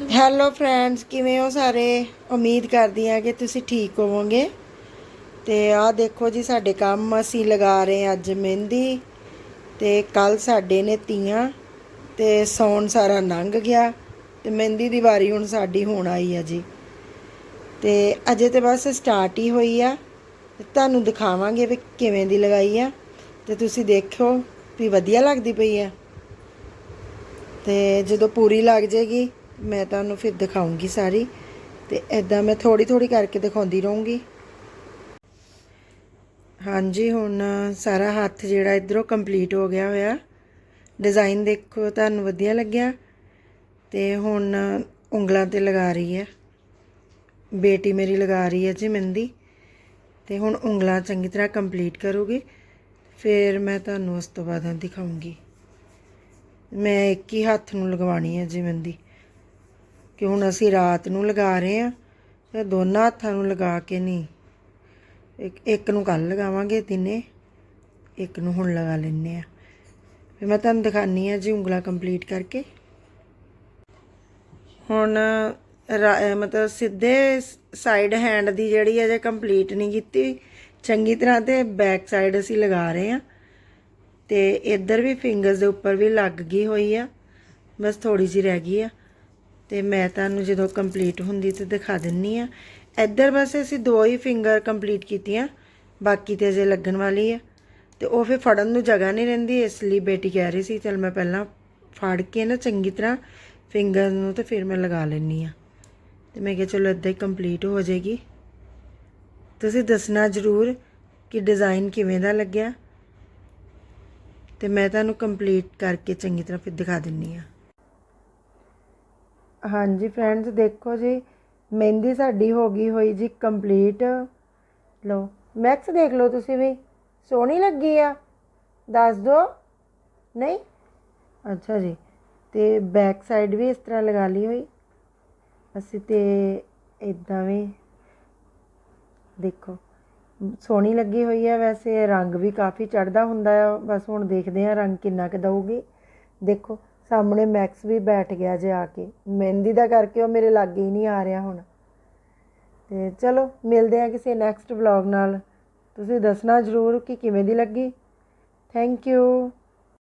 Hello friends ਕਿਵੇਂ ਹੋ ਸਾਰੇ? ਉਮੀਦ ਕਰਦੀ ਹਾਂ ਕਿ ਤੁਸੀਂ ਠੀਕ ਹੋਵੋਗੇ। ਤੇ ਆਹ ਦੇਖੋ ਜੀ, ਸਾਡੇ ਕੰਮ ਅਸੀਂ ਲਗਾ ਰਹੇ ਅੱਜ ਮਹਿੰਦੀ। ਤੇ ਕੱਲ ਸਾਡੇ ਨੇ ਤੀਆਂ, ਤੇ ਸੌਣ ਸਾਰਾ ਲੰਘ ਗਿਆ। ਤੇ ਮਹਿੰਦੀ ਦੀ ਵਾਰੀ ਹੁਣ ਸਾਡੀ ਹੋਣ ਆਈ ਆ ਜੀ। ਤੇ ਅਜੇ ਤੇ ਬਸ ਸਟਾਰਟ ਹੀ ਹੋਈ ਆ। ਤੁਹਾਨੂੰ ਦਿਖਾਵਾਂਗੇ ਵੀ ਕਿਵੇਂ ਦੀ ਲਗਾਈ ਆ। ਤੇ ਤੁਸੀਂ ਦੇਖਿਓ ਵੀ ਵਧੀਆ ਲੱਗਦੀ ਪਈ ਆ। ਤੇ ਜਦੋਂ ਪੂਰੀ ਲੱਗ ਜਾਏਗੀ ਮੈਂ ਤੁਹਾਨੂੰ ਫਿਰ ਦਿਖਾਉਂਗੀ ਸਾਰੀ ਤੇ ਐਦਾਂ ਮੈਂ ਥੋੜੀ ਥੋੜੀ ਕਰਕੇ ਦਿਖਾਉਂਦੀ ਰਹੂੰਗੀ। ਹਾਂਜੀ, ਹੁਣ ਸਾਰਾ ਹੱਥ ਜਿਹੜਾ ਇਧਰੋਂ ਕੰਪਲੀਟ ਹੋ ਗਿਆ ਹੋਇਆ। ਡਿਜ਼ਾਈਨ ਦੇਖੋ, ਤੁਹਾਨੂੰ ਵਧੀਆ ਲੱਗਿਆ। ਤੇ ਹੁਣ ਉਂਗਲਾਂ ਤੇ ਲਗਾ ਰਹੀ ਹੈ। ਬੇਟੀ ਮੇਰੀ ਲਗਾ ਰਹੀ ਹੈ ਜੀ ਮਹਿੰਦੀ। ਤੇ ਹੁਣ ਉਂਗਲਾਂ ਚੰਗੀ ਤਰ੍ਹਾਂ ਕੰਪਲੀਟ ਕਰੂਗੀ। ਫਿਰ ਮੈਂ ਤੁਹਾਨੂੰ ਉਸ ਤੋਂ ਬਾਅਦ ਦਿਖਾਉਂਗੀ। ਮੈਂ ਇੱਕ ਹੀ ਹੱਥ ਨੂੰ ਲਗਵਾਣੀ ਹੈ ਜੀ ਮਹਿੰਦੀ। ਕਿ ਹੁਣ ਅਸੀਂ ਰਾਤ ਨੂੰ ਲਗਾ ਰਹੇ ਹਾਂ ਤੇ ਦੋਨਾਂ ਹੱਥਾਂ ਨੂੰ ਲਗਾ ਕੇ ਨਹੀਂ। ਇੱਕ ਇੱਕ ਨੂੰ ਕੱਲ ਲਗਾਵਾਂਗੇ ਤਿੰਨੇ, ਇੱਕ ਨੂੰ ਹੁਣ ਲਗਾ ਲੈਣੇ ਆ ਫਿਰ ਮੈਂ ਤੁਹਾਨੂੰ ਦਿਖਾਨੀ ਆ ਜੀ ਉਂਗਲਾ ਕੰਪਲੀਟ ਕਰਕੇ। ਹੁਣ ਰਾ- ਮਤਲਬ ਸਿੱਧੇ ਸਾਈਡ ਹੈਂਡ ਦੀ ਜਿਹੜੀ ਹੈ ਜੇ ਕੰਪਲੀਟ ਨਹੀਂ ਕੀਤੀ, ਚੰਗੀ ਤਰ੍ਹਾਂ ਤੇ ਬੈਕ ਸਾਈਡ ਅਸੀਂ ਲਗਾ ਰਹੇ ਹਾਂ। ਤੇ ਇੱਧਰ ਵੀ ਫਿੰਗਰਸ ਦੇ ਉੱਪਰ ਵੀ ਲੱਗ ਗਈ ਹੋਈ ਆ, ਬਸ ਥੋੜੀ ਜਿਹੀ ਰਹਿ ਗਈ ਆ। ਤੇ ਮੈਂ ਤੁਹਾਨੂੰ ਜਦੋਂ ਕੰਪਲੀਟ ਹੁੰਦੀ ਤੇ ਦਿਖਾ ਦਿੰਨੀ ਆ। ਇੱਧਰ ਬਸ ਅਸੀਂ ਦੋ ਹੀ ਫਿੰਗਰ ਕੰਪਲੀਟ ਕੀਤੀਆਂ, ਬਾਕੀ ਤੇ ਅਜੇ ਲੱਗਣ ਵਾਲੀ ਆ। ਤੇ ਉਹ ਫਿਰ ਫੜਨ ਨੂੰ ਜਗ੍ਹਾ ਨਹੀਂ ਰਹਿੰਦੀ, ਇਸ ਲਈ ਬੇਟੀ ਕਹਿ ਰਹੀ ਸੀ, ਚਲ ਮੈਂ ਪਹਿਲਾਂ ਫੜ ਕੇ ਨਾ ਚੰਗੀ ਤਰ੍ਹਾਂ ਫਿੰਗਰ ਨੂੰ ਤੇ ਫਿਰ ਮੈਂ ਲਗਾ ਲੈਣੀ ਆ। ਤੇ ਮੈਂ ਕਿਹਾ ਚਲੋ ਇੱਦਾਂ ਹੀ ਕੰਪਲੀਟ ਹੋ ਜਾਏਗੀ। ਤੁਸੀਂ ਦੱਸਣਾ ਜ਼ਰੂਰ ਕਿ ਡਿਜ਼ਾਈਨ ਕਿਵੇਂ ਦਾ ਲੱਗਿਆ। ਤੇ ਮੈਂ ਤੁਹਾਨੂੰ ਕੰਪਲੀਟ ਕਰਕੇ ਚੰਗੀ ਤਰ੍ਹਾਂ ਫਿਰ ਦਿਖਾ ਦਿੰਨੀ ਆ। ਹਾਂਜੀ ਫਰੈਂਡਸ ਦੇਖੋ ਜੀ, ਮਹਿੰਦੀ ਸਾਡੀ ਹੋ ਗਈ ਹੋਈ ਜੀ ਕੰਪਲੀਟ ਲਓ ਮੈਕਸ ਦੇਖ ਲਓ ਤੁਸੀਂ ਵੀ, ਸੋਹਣੀ ਲੱਗੀ ਆ। ਦੱਸ ਦਿਓ ਨਹੀਂ? ਅੱਛਾ ਜੀ, ਤੇ ਬੈਕ ਸਾਈਡ ਵੀ ਇਸ ਤਰ੍ਹਾਂ ਲਗਾ ਲਈ ਹੋਈ। ਅਸੀਂ ਤੇ ਇਦਾਂ ਵੀ, ਦੇਖੋ, ਸੋਹਣੀ ਲੱਗੀ ਹੋਈ ਹੈ ਵੈਸੇ, ਰੰਗ ਵੀ ਕਾਫੀ ਚੜਦਾ ਹੁੰਦਾ ਆ। ਬਸ ਹੁਣ ਦੇਖਦੇ ਹਾਂ ਰੰਗ ਕਿੰਨਾ ਕੁ ਦਊਗੀ। ਦੇਖੋ ਸਾਹਮਣੇ ਮੈਕਸ ਵੀ ਬੈਠ ਗਿਆ ਜੇ ਆ ਕੇ। ਮਹਿੰਦੀ ਦਾ ਕਰਕੇ ਉਹ ਮੇਰੇ ਲਾਗੇ ਹੀ ਨਹੀਂ ਆ ਰਿਹਾ ਹੁਣ। ਤੇ ਚਲੋ, ਮਿਲਦੇ ਆ ਕਿਸੇ ਨੈਕਸਟ ਵਲੌਗ ਨਾਲ। ਤੁਸੀਂ ਦੱਸਣਾ ਜ਼ਰੂਰ ਕਿ ਕਿਵੇਂ ਦੀ ਲੱਗੀ। Thank you